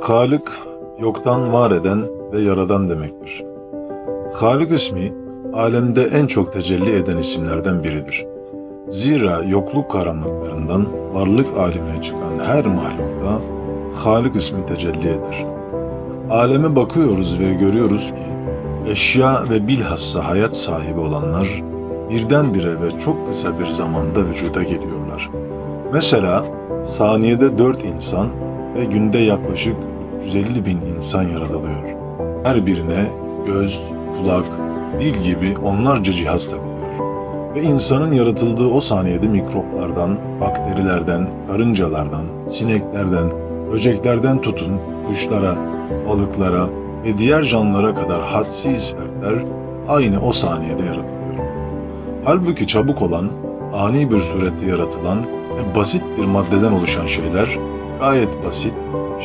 Halık, yoktan var eden ve yaradan demektir. Halık ismi, alemde en çok tecelli eden isimlerden biridir. Zira yokluk karanlıklarından varlık alemine çıkan her mahlukta Halık ismi tecelli eder. Aleme bakıyoruz ve görüyoruz ki eşya ve bilhassa hayat sahibi olanlar birdenbire ve çok kısa bir zamanda vücuda geliyorlar. Mesela saniyede 4 insan ve günde yaklaşık 350 bin insan yaratılıyor. Her birine göz, kulak, dil gibi onlarca cihaz takılıyor. Ve insanın yaratıldığı o saniyede mikroplardan, bakterilerden, karıncalardan, sineklerden, böceklerden tutun kuşlara, balıklara ve diğer canlılara kadar hadsiz fertler aynı o saniyede yaratılıyor. Halbuki çabuk olan, ani bir surette yaratılan ve basit bir maddeden oluşan şeyler gayet basit,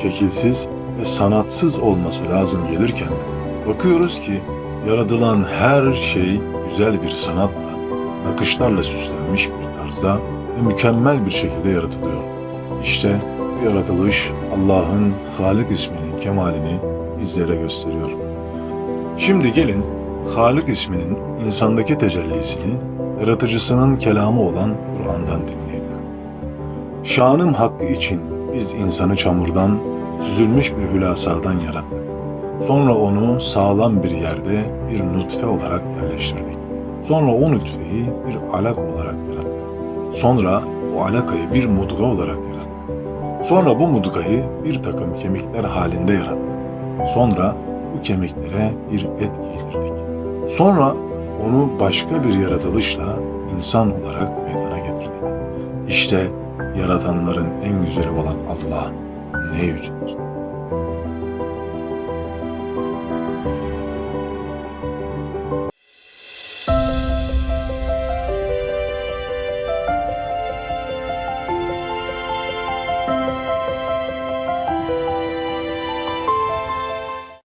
şekilsiz ve sanatsız olması lazım gelirken bakıyoruz ki yaratılan her şey güzel bir sanatla, nakışlarla süslenmiş bir tarzda ve mükemmel bir şekilde yaratılıyor. İşte bu yaratılış Allah'ın Halik isminin kemalini bizlere gösteriyor. Şimdi gelin Halik isminin insandaki tecellisini yaratıcısının kelamı olan Kur'an'dan dinleyelim. Şanım hakkı için biz insanı çamurdan, süzülmüş bir hülasadan yarattık. Sonra onu sağlam bir yerde bir nutfe olarak yerleştirdik. Sonra o nutfeyi bir alak olarak yarattık. Sonra o alakayı bir mudga olarak yarattık. Sonra bu mudgayı bir takım kemikler halinde yarattık. Sonra bu kemiklere bir et giydirdik. Sonra onu başka bir yaratılışla insan olarak meydana getirdik. İşte yaratanların en güzeli olan Allah ne yücedir.